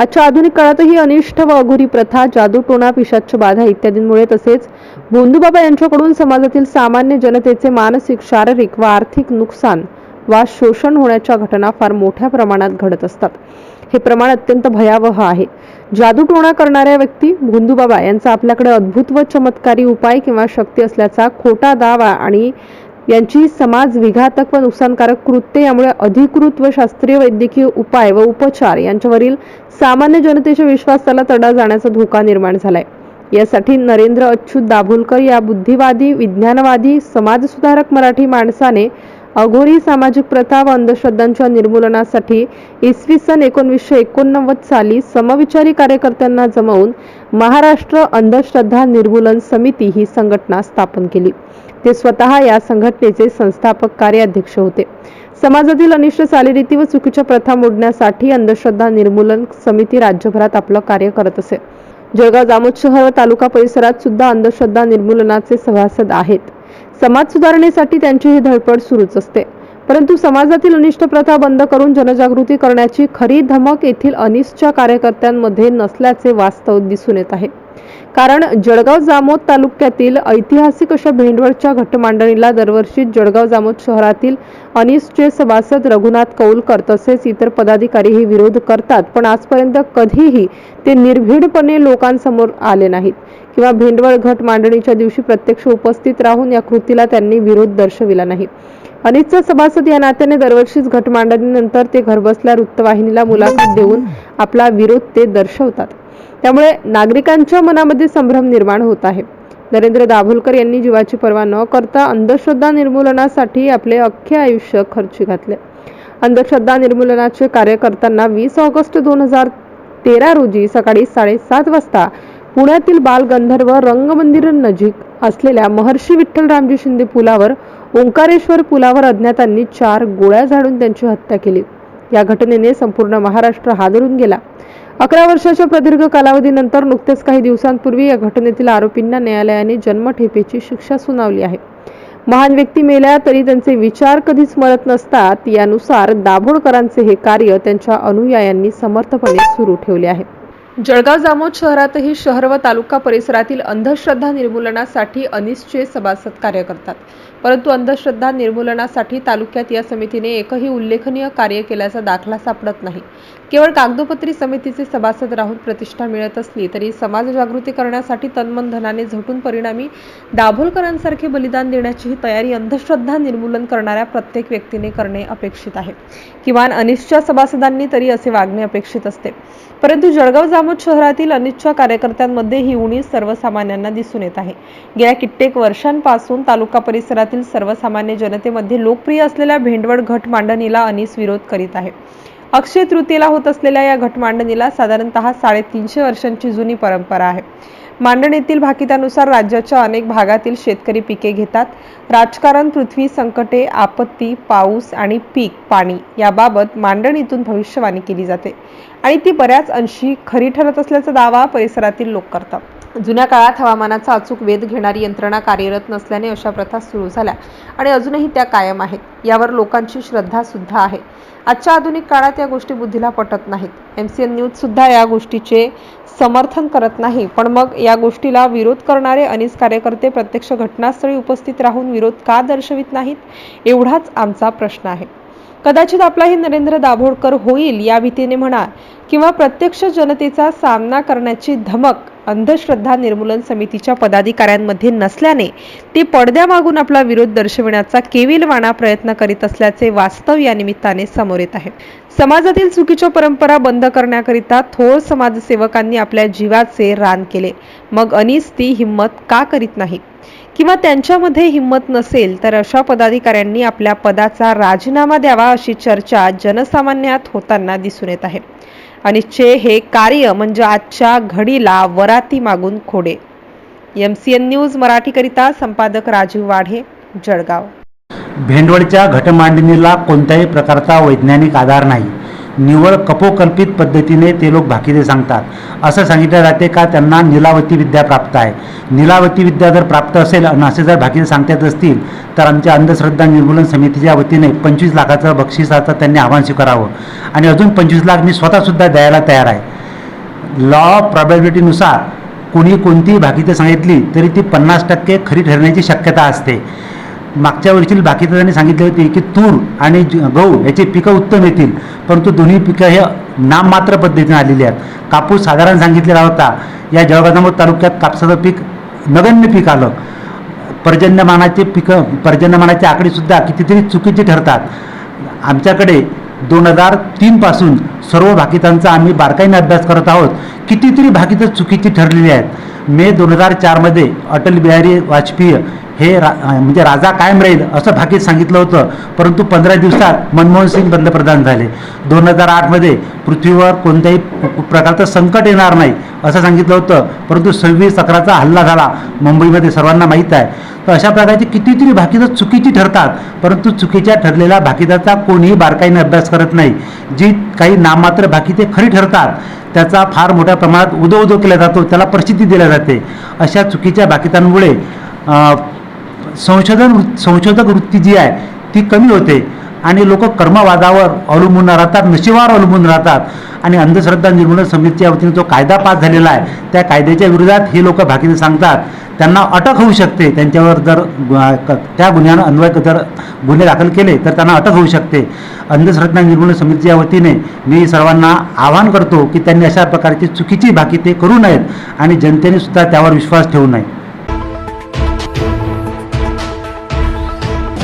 आजच्या आधुनिक काळातही अनिष्ट व अघोरी प्रथा जादूटोणा पिशाच बाधा इत्यादींमुळे तसेच भोंदूबाबा यांच्याकडून समाजातील सामान्य जनतेचे मानसिक शारीरिक व आर्थिक नुकसान वा शोषण होण्याच्या घटना फार मोठ्या प्रमाणात घडत असतात. हे प्रमाण अत्यंत भयावह आहे. जादूटोणा करणाऱ्या व्यक्ती भोंदूबाबा यांचा आपल्याकडे अद्भुत व चमत्कारी उपाय किंवा शक्ती असल्याचा खोटा दावा आणि यांची समाज विघातक व नुकसानकारक कृत्ये यामुळे अधिकृत व शास्त्रीय वैद्यकीय उपाय व उपचार यांच्यावरील सामान्य जनतेच्या विश्वासाला तडा जाण्याचा धोका निर्माण झालाय. यासाठी नरेंद्र अच्युत दाभोलकर या बुद्धिवादी विज्ञानवादी समाजसुधारक मराठी माणसाने अघोरी सामाजिक प्रथा व अंधश्रद्धांच्या निर्मूलनासाठी इसवी सन एकोणवीसशे एकोणनव्वद साली समविचारी कार्यकर्त्यांना जमवून महाराष्ट्र अंधश्रद्धा निर्मूलन समिती ही संघटना स्थापन केली. ते स्वतः या संघटनेचे संस्थापक कार्याध्यक्ष होते. समाजातील अनिष्ट चालीरीती व चुकीच्या प्रथा मोडण्यासाठी अंधश्रद्धा निर्मूलन समिती राज्यभरात आपलं कार्य करत असे. जळगाव जामोद शहर व तालुका परिसरात सुद्धा अंधश्रद्धा निर्मूलनाचे सभासद आहेत. समाज सुधारणेसाठी त्यांची ही धडपड सुरूच असते. परंतु समाजातील अनिष्ट प्रथा बंद करून जनजागृती करण्याची खरी धमक येथील अनिसच्या कार्यकर्त्यांमध्ये नसल्याचे वास्तव दिसून येत आहे. कारण जळगाव जामोद तालुक्यातील ऐतिहासिक अशा भेंडवळच्या घटमांडणीला दरवर्षी जळगाव जामोद शहरातील अनिसचे सभासद रघुनाथ कौलकर तसेच इतर पदाधिकारीही विरोध करतात पण आजपर्यंत कधीही ते निर्भीडपणे लोकांसमोर आले नाहीत किंवा भेंडवळ घट मांडणीच्या दिवशी प्रत्यक्ष उपस्थित राहून या कृतीला त्यांनी विरोध दर्शविला नाही. अनिसचा सभासद या नात्याने दरवर्षीच घट मांडणीनंतर ते घरबसल्या वृत्तवाहिनीला मुलाखत देऊन आपला विरोध ते दर्शवतात. त्यामुळे नागरिकांच्या मनामध्ये संभ्रम निर्माण होत आहे. नरेंद्र दाभोलकर यांनी जीवाची पर्वा न करता अंधश्रद्धा निर्मूलनासाठी आपले अख्खे आयुष्य खर्ची घातले. अंधश्रद्धा निर्मूलनाचे कार्य करताना वीस ऑगस्ट दोन हजार तेरा रोजी सकाळी साडेसात वाजता पुण्यातील बालगंधर्व रंगमंदिर नजीक असलेल्या महर्षी विठ्ठल रामजी शिंदे पुलावर ओंकारेश्वर पुलावर अज्ञातांनी चार गोळ्या झाडून त्यांची हत्या केली. या घटनेने संपूर्ण महाराष्ट्र हादरून गेला. अकरा वर्षाच्या प्रदीर्घ कालावधीनंतर नुकतेच काही दिवसांपूर्वी या घटनेतील आरोपींना न्यायालयाने जन्मठेपेची शिक्षा सुनावली आहे. महान व्यक्ती मेल्या तरी त्यांचे विचार कधीच मरत नसतात यानुसार दाभोळकरांचे हे कार्य त्यांच्या अनुयायांनी समर्थपणे सुरू ठेवले आहे. जळगाव जामोद शहरातही शहर व तालुका परिसरातील अंधश्रद्धा निर्मूलनासाठी अनिश्चय सभासद कार्य करतात. परंतु अंधश्रद्धा निर्मूलनासाठी तालुक्यात या समितीने एकही उल्लेखनीय कार्य केल्याचा दाखला सापडत नाही. केवळ कागदोपत्री समितीचे सभासद राहून प्रतिष्ठा मिळत असली तरी समाज जागृती करण्यासाठी तन्मन धनाने झटून परिणामी दाभोलकरांसारखे बलिदान देण्याचीही तयारी अंधश्रद्धा निर्मूलन करणाऱ्या प्रत्येक व्यक्तीने करणे अपेक्षित आहे. किमान अनिसच्या सभासदांनी तरी असे वागणे अपेक्षित असते. परंतु जळगाव जामोद शहरातील अनिच्छा कार्यकर्त्यांमध्ये ही उणीव सर्वसामान्यांना दिसून येत आहे. गेल्या कित्येक वर्षांपासून तालुका परिसरातील सर्वसामान्य जनतेमध्ये लोकप्रिय असलेल्या भेंडवळ घट मांडणीला अनिस विरोध करीत आहे. अक्षय तृतीयेला होत असलेल्या या घटमांडणीला साधारणतः साडेतीनशे वर्षांची जुनी परंपरा आहे. मांडणीतील भाकितानुसार राज्याच्या अनेक भागातील शेतकरी पिके घेतात. राजकारण पृथ्वी संकटे आपत्ती पाऊस आणि पीक पाणी याबाबत मांडणीतून भविष्यवाणी केली जाते आणि ती बऱ्याच अंशी खरी ठरत असल्याचा दावा परिसरातील लोक करतात. जुन्या काळात हवामानाचा अचूक वेध घेणारी यंत्रणा कार्यरत नसल्याने अशा प्रथा सुरू झाल्या आणि अजूनही त्या कायम आहेत. यावर लोकांची श्रद्धा सुद्धा आहे. आजच्या आधुनिक काळात या गोष्टी बुद्धीला पटत नाहीत. एम सी एन न्यूज सुद्धा या गोष्टीचे समर्थन करत नाही. पण मग या गोष्टीला विरोध करणारे अनिस कार्यकर्ते प्रत्यक्ष घटनास्थळी उपस्थित राहून विरोध का दर्शवित नाहीत? एवढाच आमचा प्रश्न आहे. कदाचित आपलाही नरेंद्र दाभोळकर होईल या भीतीने म्हणा किंवा प्रत्यक्ष जनतेचा सामना करण्याची धमक अंधश्रद्धा निर्मूलन समितीच्या पदाधिकाऱ्यांमध्ये नसल्याने ते पडद्यामागून आपला विरोध दर्शविण्याचा केविलवाणा प्रयत्न करीत असल्याचे वास्तव या निमित्ताने समोर येत आहे. समाजातील चुकीच्या परंपरा बंद करण्याकरिता थोर समाजसेवकांनी आपल्या जीवाचे रान केले. मग अनिस ती हिंमत का करीत नाही? किंवा त्यांच्यामध्ये हिंमत नसेल तर अशा पदाधिकाऱ्यांनी आपल्या पदाचा राजीनामा द्यावा अशी चर्चा जनसामान्यात होताना दिसून येत आहे. अनिसचे हे कार्य म्हणजे आजच्या घडीला वराती मागून खोडे. एम सी एन न्यूज मराठीकरिता संपादक राजीव वाढे जळगाव. भेंडवळच्या घटमांडणीला कोणत्याही प्रकारचा वैज्ञानिक आधार नाही. निव्वळ कपोकल्पित पद्धतीने ते लोक भाकिते सांगतात. असं सांगितलं जाते का त्यांना निलावती विद्या प्राप्त आहे. निलावती विद्या जर प्राप्त असेल आणि असे जर भाकिते सांगतात असतील तर आमच्या अंधश्रद्धा निर्मूलन समितीच्या वतीने पंचवीस लाखाचं बक्षिसाचं त्यांनी आव्हान स्वीकारावं. आणि अजून पंचवीस लाख मी स्वतःसुद्धा द्यायला तयार आहे. लॉ ऑफ प्रॉबॅबिलिटीनुसार कोणी कोणतीही भाकीतं सांगितली तरी ती पन्नास टक्के खरी ठरण्याची शक्यता असते. मागच्या वर्षी बाकीचं त्यांनी सांगितले होते की तूर आणि गहू याचे पिकं उत्तम येतील. परंतु दोन्ही पिकं हे नाममात्र पद्धतीने आलेली आहेत. कापूस साधारण सांगितलेला होता. या जळगाव तालुक्यात कापसाचं पीक नगण्य पीक आलं. पर्जन्यमानाचे पिकं पर्जन्यमानाचे आकडेसुद्धा कितीतरी चुकीचे ठरतात. आमच्याकडे दोन हजार तीनपासून सर्व भाकितांचा आम्ही बारकाईने अभ्यास करत आहोत. कितीतरी भाकितं चुकीची ठरलेली आहेत. मे दोन हजार चारमध्ये अटल बिहारी वाजपेयी हे रा म्हणजे राजा कायम राहील असं भाकीत सांगितलं होतं. परंतु पंधरा दिवसात मनमोहन सिंग पंतप्रधान झाले. दोन हजार आठमध्ये पृथ्वीवर कोणत्याही प्रकारचं संकट येणार नाही असं सांगितलं होतं. परंतु सव्वीस अकराचा हल्ला झाला मुंबईमध्ये सर्वांना माहीत आहे. तर अशा प्रकारची कितीतरी भाकितं चुकीची ठरतात. परंतु चुकीच्या ठरलेल्या भाकीदाचा कोणीही बारकाईने अभ्यास करत नाही. जी काही नाममात्र भाकिते खरी ठरतात त्याचा फार मोठ्या प्रमाणात उदो उदो केला जातो त्याला प्रसिद्धी दिली जाते. अशा चुकीच्या भाकितांमुळे संशोधन वृ- संशोधक वृत्ती जी आहे ती कमी होते. आणि लोक कर्मवादावर अवलंबून राहतात नशिबावर अवलंबून राहतात. आणि अंधश्रद्धा निर्मूलन समितीच्या वतीने जो कायदा पास झालेला आहे त्या कायद्याच्या विरोधात हे लोक भाकीने सांगतात. त्यांना अटक होऊ शकते. त्यांच्यावर जर गु- त्या गुन्ह्यानं अन्वय जर गुन्हे दाखल केले तर त्यांना अटक होऊ शकते. अंधश्रद्धा निर्मूलन समितीच्या वतीने मी सर्वांना आवाहन करतो की त्यांनी अशा प्रकारची चुकीची भाकी ते करू नयेत. आणि जनतेने सुद्धा त्यावर विश्वास ठेवू नये.